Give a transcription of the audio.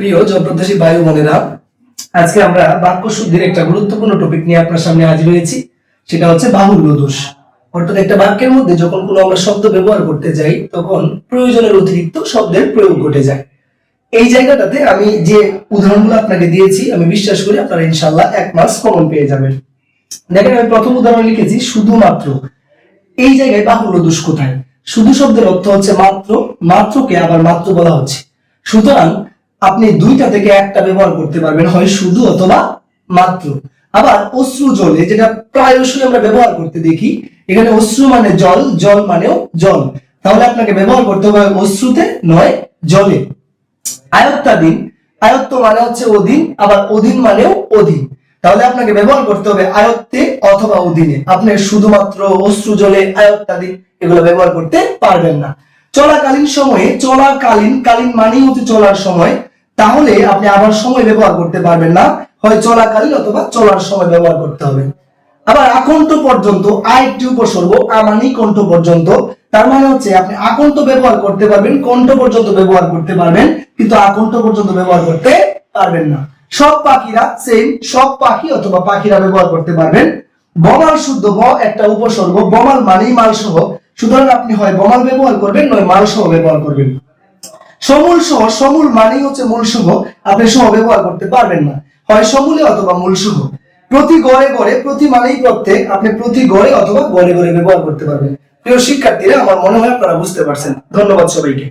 প্রিয় জবপ্রত্যাশী বায়ু বোনেরা, আজকে আমরা বাক্য শুদ্ধির একটা গুরুত্বপূর্ণ টপিক নিয়ে আপনার সামনে হাজির হয়েছি। সেটা হচ্ছে বাহুল্য দোষ অর্থাৎ একটা বাক্যের মধ্যে যখন কোনো আমরা শব্দ ব্যবহার করতে যাই, তখন প্রয়োজনের অতিরিক্ত শব্দের প্রয়োগ ঘটে যায়। এই জায়গাটাতে আমি যে উদাহরণগুলো আপনাকে দিয়েছি, আমি বিশ্বাস করি আপনারা ইনশাল্লাহ এক মাস কমন পেয়ে যাবেন। দেখেন, আমি প্রথম উদাহরণ লিখেছি, শুধুমাত্র। এই জায়গায় বাহুল্য দোষ কোথায়? শুধু শব্দের অর্থ হচ্ছে মাত্র, মাত্রকে আবার মাত্র বলা হচ্ছে। সুতরাং আপনি দুইটা থেকে একটা ব্যবহার করতে পারবেন, হয় শুধু অথবা মাত্র। আবার অশ্রু জলে, যেটা প্রায়শই আমরা ব্যবহার করতে দেখি, এখানে অশ্রু মানে জল জল মানেও জল। তাহলে আপনাকে ব্যবহার করতে হবে অশ্রুতে, নয় জলে। আয়ত্তাধীন আয়ত্ত মানে হচ্ছে অধীন, আবার অধীন মানেও অধীন। তাহলে আপনাকে ব্যবহার করতে হবে আয়ত্তে অথবা অধীনে। আপনি শুধুমাত্র অশ্রু জলে আয়ত্তাধীন এগুলো ব্যবহার করতে পারবেন না। চলাকালীন সময়ে, চলাকালীন, কালীন মানেই হচ্ছে চলার সময়। তাহলে আপনি আবার সময় ব্যবহার করতে পারবেন না। হয় চলাকালীন অথবা চলার সময় ব্যবহার করতে হবে। আবার আকণ্ঠ পর্যন্ত আরেকটি উপসর্গ আমানি কণ্ঠ পর্যন্ত। তার মানে হচ্ছে আপনি আকণ্ঠ ব্যবহার করতে পারবেন, কণ্ঠ পর্যন্ত ব্যবহার করতে পারবেন, কিন্তু আকণ্ঠ পর্যন্ত ব্যবহার করতে পারবেন না। সব পাখিরা সেম সব পাখি অথবা পাখিরা ব্যবহার করতে পারবেন। বমাল শুদ্ধ ব একটা উপসর্গ, বমাল মানেই মাল সহ সুতরাং আপনি হয় বমাল ব্যবহার করবেন, নয় মাল সহ ব্যবহার করবেন। সমূল সহ, সমূল মানেই হচ্ছে মূল সহ আপনি সহ ব্যবহার করতে পারবেন না। হয় সমূলে অথবা মূল সহ প্রতি গড়ে গড়ে, প্রতি মানেই প্রত্যেক, আপনি প্রতি গড়ে অথবা গড়ে গড়ে ব্যবহার করতে পারবেন। প্রিয় শিক্ষার্থীরা, আমার মনে হয় আপনারা বুঝতে পারছেন। ধন্যবাদ সবাইকে।